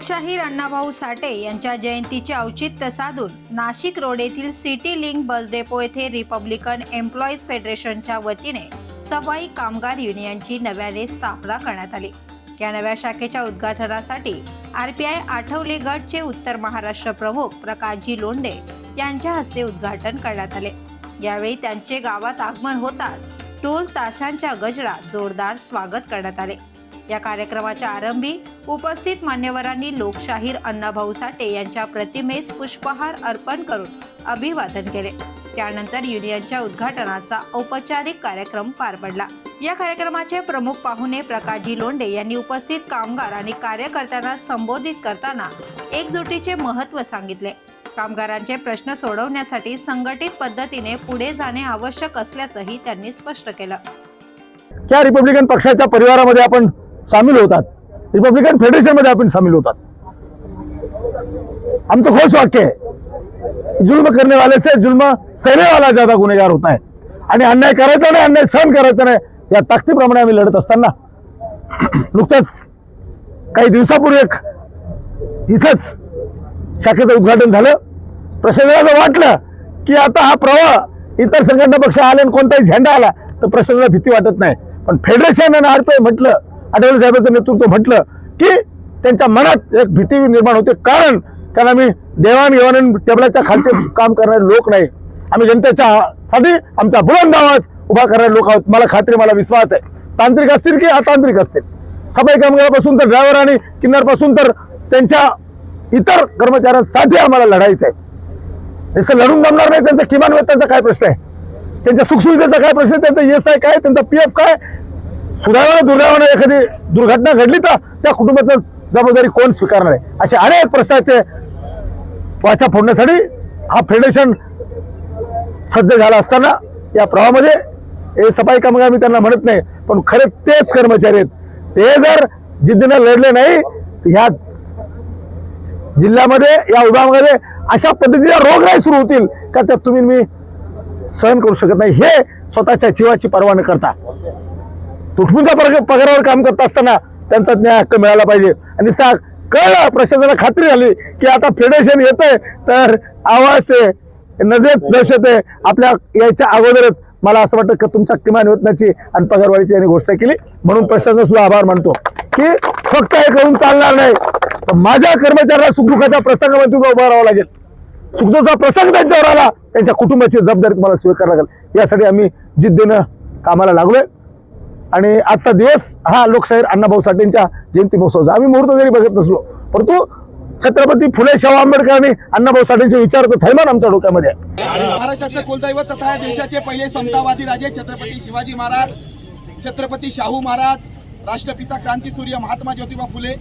लोकशाहीर अण्णाभाऊ साठे यांच्या जयंतीचे औचित्य साधून नाशिक रोड येथील सिटी लिंक बस डेपो येथे रिपब्लिकन एम्प्लॉईज फेडरेशनच्या वतीने सफाई कामगार युनियनची नव्याने स्थापना करण्यात आली. या नव्या शाखेच्या उद्घाटनासाठी आर पी आय आठवले गटचे उत्तर महाराष्ट्र प्रमुख प्रकाशजी लोंढे यांच्या हस्ते उद्घाटन करण्यात आले. यावेळी त्यांचे गावात आगमन होताच टोल ताशांच्या गजरात जोरदार स्वागत करण्यात आले. या कार्यक्रमाच्या आरंभी उपस्थित मान्यवरांनी लोकशाहीर अण्णाभाऊ साठे यांच्या प्रतिमेस पुष्पहार अर्पण करून अभिवादन केले. त्यानंतर युनियनच्या उद्घाटनाचा औपचारिक कार्यक्रम पार पडला. या कार्यक्रमाचे प्रमुख पाहुणे प्रकाशजी लोंढे यांनी उपस्थित कामगार आणि कार्यकर्त्यांना संबोधित करताना एकजुटीचे महत्त्व सांगितले. कामगारांचे प्रश्न सोडवण्यासाठी संघटित पद्धतीने पुढे जाणे आवश्यक असल्याचंही त्यांनी स्पष्ट केलं. त्या रिपब्लिकन पक्षाच्या परिवारामध्ये आपण सामील होतात. रिपब्लिकन फेडरेशनमध्ये आपण सामील होतात. आमचं घोष वाक्य आहे. जुल्म करने वाले से जुल्म सहनेवाला ज्यादा गुन्हेगार होत आहे आणि अन्याय करायचा नाही अन्याय सहन करायचा नाही या ताकदीप्रमाणे आम्ही लढत असताना. नुकतंच काही दिवसापूर्वी एक इथंच शाखेचं उद्घाटन झालं. प्रशासनाला वाटलं की आता हा प्रवाह इतर संघटना पक्ष आले आणि कोणताही झेंडा आला तर प्रशासनाला भीती वाटत नाही. पण फेडरेशन आणि आरपीआय म्हटलं आठवले साहेबांचं नेतृत्व म्हटलं की त्यांच्या मनात एक भीती निर्माण होते. कारण त्यांना मी देवाणघेवाण टेबलाच्या खालचे काम करणारे लोक नाही. आम्ही जनतेच्या साठी आमचा बुलंद आवाज उभा करणारे लोक आहोत. मला खात्री मला विश्वास आहे. तांत्रिक असतील की अतांत्रिक असतील? सफाई कामगारापासून तर ड्रायव्हर आणि किन्नरपासून तर त्यांच्या इतर कर्मचाऱ्यांसाठी आम्हाला लढायचं आहे. जसं लढून जमणार नाही. त्यांचा किमान वेतनाचा काय प्रश्न आहे? त्यांच्या सुखसुविधेचा काय प्रश्न आहे? त्यांचा एस आय काय? त्यांचा पी एफ काय? सुदैवानं दुर्दैवानं एखादी दुर्घटना घडली तर त्या कुटुंबाचं जबाबदारी कोण स्वीकारणार आहे? असे अनेक प्रश्नाचे वाचा फोडण्यासाठी हा फेडरेशन सज्ज झाला असताना या प्रवाहामध्ये हे सफाई कामगार मी त्यांना म्हणत नाही पण खरे तेच कर्मचारी आहेत. ते जर जिद्दीनं लढले नाही ह्या जिल्ह्यामध्ये या विभागामध्ये अशा पद्धतीच्या रोगराई सुरू होतील का त्यात तुम्ही मी सहन करू शकत नाही. हे स्वतःच्या जीवाची पर्वा न करता. तुटपुंच्या पगारावर काम करत असताना त्यांचा न्याय हक्क मिळाला पाहिजे. आणि सा कळलं प्रशासनाला खात्री झाली की आता फेडरेशन येतंय तर आवाज आहे नजरेत दहशत आहे. आपल्या यायच्या अगोदरच मला असं वाटतं की तुमच्या किमान वेतनाची आणि पगारवाढीची यांनी घोषणा केली. म्हणून प्रशासन सुद्धा आभार मानतो. की फक्त हे करून चालणार नाही. तर माझ्या कर्मचाऱ्याला सुखदुखाच्या प्रसंगामध्ये उभं उभा राहावं लागेल. सुखदुखाचा प्रसंग त्यांच्यावर आला त्यांच्या कुटुंबाची जबाबदारी तुम्हाला स्वीकारावी लागेल. यासाठी आम्ही जिद्दीनं कामाला लागलोय. आणि आजचा दिवस हा लोकशाहीर अण्णाभाऊ साठेंच्या जयंती महोत्सवाचा. आम्ही मुहूर्त जरी बघत नसलो परंतु छत्रपती फुले शाहू आंबेडकरांनी अण्णाभाऊ साठेंचे विचार थैमान आमच्या डोक्यामध्ये आहे. महाराष्ट्राचं कुलदैवत तथा देशाचे पहिले समतावादी राजे छत्रपती शिवाजी महाराज छत्रपती शाहू महाराज राष्ट्रपिता क्रांतीसूर्य महात्मा ज्योतिबा फुले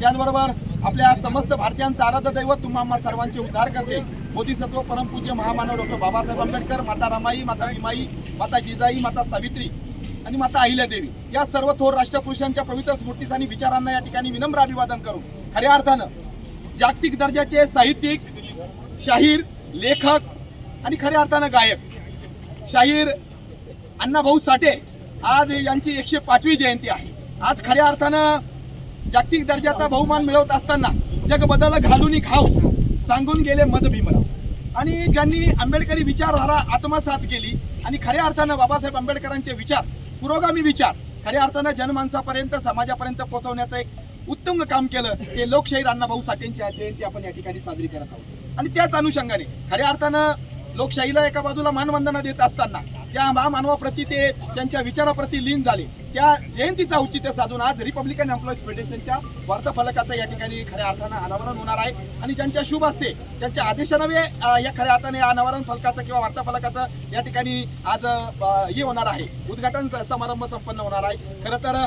त्याचबरोबर आपल्या समस्त भारतीयांचं आराध्य दैवत तुम्हा सर्वांचे उद्धार करते. बोधिसत्व परमपूज्य महामानव डॉक्टर बाबासाहेब आंबेडकर माता रमाई माता रमाई माता जिजाई माता सावित्री. आणि माता अहिल्यादेवी या सर्व थोर राष्ट्रपुरुषांच्या पवित्र स्मृतीस आणि विचारांना या ठिकाणी विनम्र अभिवादन करून खऱ्या अर्थानं जागतिक दर्जाचे साहित्यिक शाहीर लेखक आणि खऱ्या अर्थानं गायक शाहीर अण्णाभाऊ साठे आज यांची एकशे पाचवी जयंती आहे. आज खऱ्या अर्थानं जागतिक दर्जाचा बहुमान मिळवत असताना जग बदल घालून खाऊ सांगून गेले मद भीमराव आणि ज्यांनी आंबेडकरी विचारधारा आत्मसात केली आणि खऱ्या अर्थानं बाबासाहेब आंबेडकरांचे विचार पुरोगामी विचार खऱ्या अर्थानं जनमानसापर्यंत समाजापर्यंत पोहोचवण्याचं एक उत्तम काम केलं ते लोकशाहीर अण्णाभाऊ साठेंची जयंती आपण या ठिकाणी साजरी करत आहोत. आणि त्याच अनुषंगाने खऱ्या अर्थानं लोकशाहीला एका बाजूला मानवंदना देत असताना ज्या महामानवाप्रती ते त्यांच्या विचाराप्रती लीन झाले त्या जयंतीचा औचित्य साधून आज रिपब्लिकन एम्प्लॉईज फेडरेशनच्या वार्ताफलकाचा या ठिकाणी खऱ्या अर्थानं अनावरण होणार आहे. आणि त्यांच्या शुभ असते त्यांच्या आदेशानवे या खऱ्या अर्थाने अनावरण फलकाचं किंवा वार्ताफलकाचं या ठिकाणी आज हे होणार आहे. उद्घाटन स- समारंभ संपन्न होणार आहे. खरं तर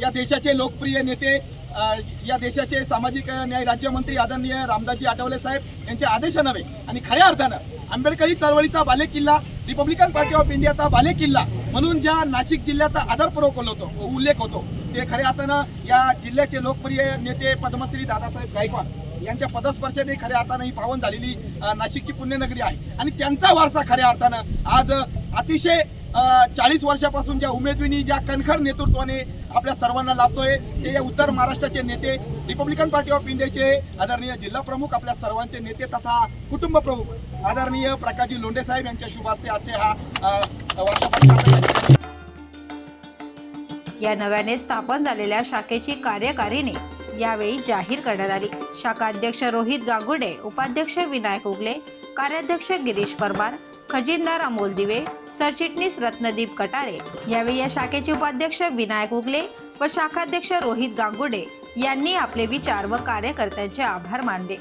या देशाचे लोकप्रिय नेते या देशाचे सामाजिक न्याय राज्यमंत्री आदरणीय रामदासजी आठवले साहेब यांच्या आदेशानवे आणि खऱ्या अर्थानं आंबेडकरी चळवळीचा बालेकिल्ला रिपब्लिकन पार्टी ऑफ इंडियाचा बालेकिल्ला म्हणून ज्या नाशिक जिल्ह्याचा आदरपूर्वक होतो उल्लेख होतो ते खऱ्या अर्थानं या जिल्ह्याचे लोकप्रिय नेते पद्मश्री दादासाहेब गायकवाड यांच्या पदस्पर्शाने खऱ्या अर्थानं ही पावन झालेली नाशिकची पुण्यनगरी आहे. आणि त्यांचा वारसा खऱ्या अर्थानं आज अतिशय चाळीस वर्षापासून ज्या उमेदविनी ज्या कणखर नेतृत्वाने आपल्या सर्वांना लाभतोय. ते या उत्तर महाराष्ट्राचे नेते रिपब्लिकन पार्टी ऑफ इंडियाचे आदरणीय जिल्हा प्रमुख आपल्या सर्वांचे नेते तथा कुटुंब प्रमुख आदरणीय प्रकाशजी लोंढे साहेब यांच्या शुभास्ते आजचे हा या नव्याने स्थापन झालेल्या शाखेची कार्यकारिणी यावेळी जाहीर करण्यात आली. शाखा अध्यक्ष रोहित गांगुडे उपाध्यक्ष विनायक उगले कार्याध्यक्ष गिरीश परमार खजिनदार अमोल दिवे सरचिटणीस रत्नदीप कटारे यावेळी या शाखेचे उपाध्यक्ष विनायक उगले व शाखाध्यक्ष रोहित गांगुडे यांनी आपले विचार व कार्यकर्त्यांचे आभार मानले.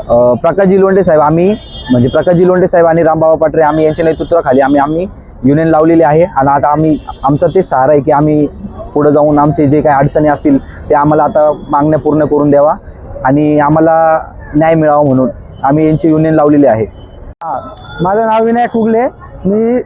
प्रकाश प्रकाशजी साहेब आम्ही म्हणजे प्रकाशजी लोंढे साहेब आणि रामबाबा पाटरे आम्ही यांच्या नेतृत्वाखाली आम्ही आम्ही युनियन लावलेली आहे. आणि आता आम्ही आमचा ते सहारा आहे की आम्ही पुढे जाऊन आमचे जे काही अडचणी असतील ते आम्हाला आता मागण्या पूर्ण करून द्यावा आणि आम्हाला न्याय मिळावा म्हणून आम्ही यांची युनियन लावलेली आहे. माझं नाव विनायक उगले मी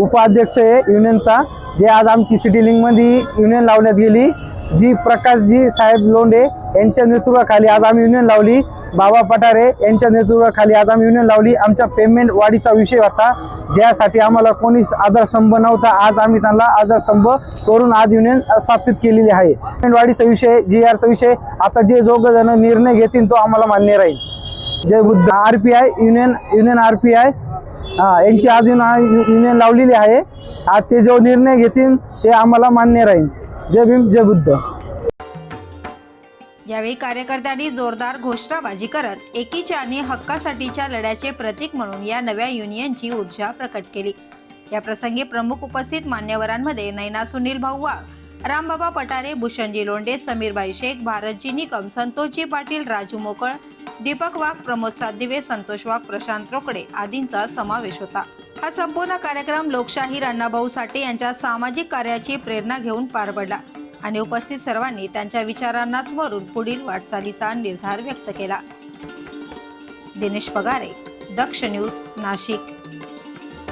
उपाध्यक्ष आहे युनियनचा. जे आज आमची सिटी लिंकमध्ये युनियन लावण्यात गेली. जी प्रकाशजी साहेब लोंढे यांच्या नेतृत्वाखाली आज आम्ही युनियन लावली. बाबा पठारे यांच्या नेतृत्वाखाली आज आम्ही युनियन लावली. आमच्या पेमेंट वाढीचा विषय होता. ज्यासाठी आम्हाला कोणीच आधारस्तंभ नव्हता. आज आम्ही त्यांना आधारस्तंभ करून आज युनियन स्थापित केलेली आहे. पेमेंट वाढीचा विषय जी आरचा विषय. आता जे दोघ जण निर्णय घेतील तो आम्हाला मान्य राहील. जय Buddha. R P I union union R P I यांची आज युनियन लावलेली आहे. आज ते जो निर्णय घेतील ते आम्हाला मान्य राहील. जय भीम जय बुद्ध. यावेळी कार्यकर्त्यांनी जोरदार घोषणाबाजी करत एकीच्या आणि हक्कासाठीच्या लढ्याचे प्रतीक म्हणून या नव्या युनियनची ऊर्जा प्रकट केली. या प्रसंगी प्रमुख उपस्थित मान्यवरांमध्ये नैना सुनील भाऊवा रामबाबा पटारे भूषणजी लोंडे समीरबाई शेख भारतजी निकम संतोषजी पाटील राजू मोकळ दीपक वाघ प्रमोद सातदिवे संतोष वाघ प्रशांत रोकडे आदींचा समावेश होता. हा संपूर्ण कार्यक्रम लोकशाहीर अण्णाभाऊ साठे यांच्या सामाजिक कार्याची प्रेरणा घेऊन पार पडला आणि उपस्थित सर्वांनी त्यांच्या विचारांना स्मरून पुढील वाटचालीचा निर्धार व्यक्त केला. दिनेश पगारे दक्ष न्यूज नाशिक.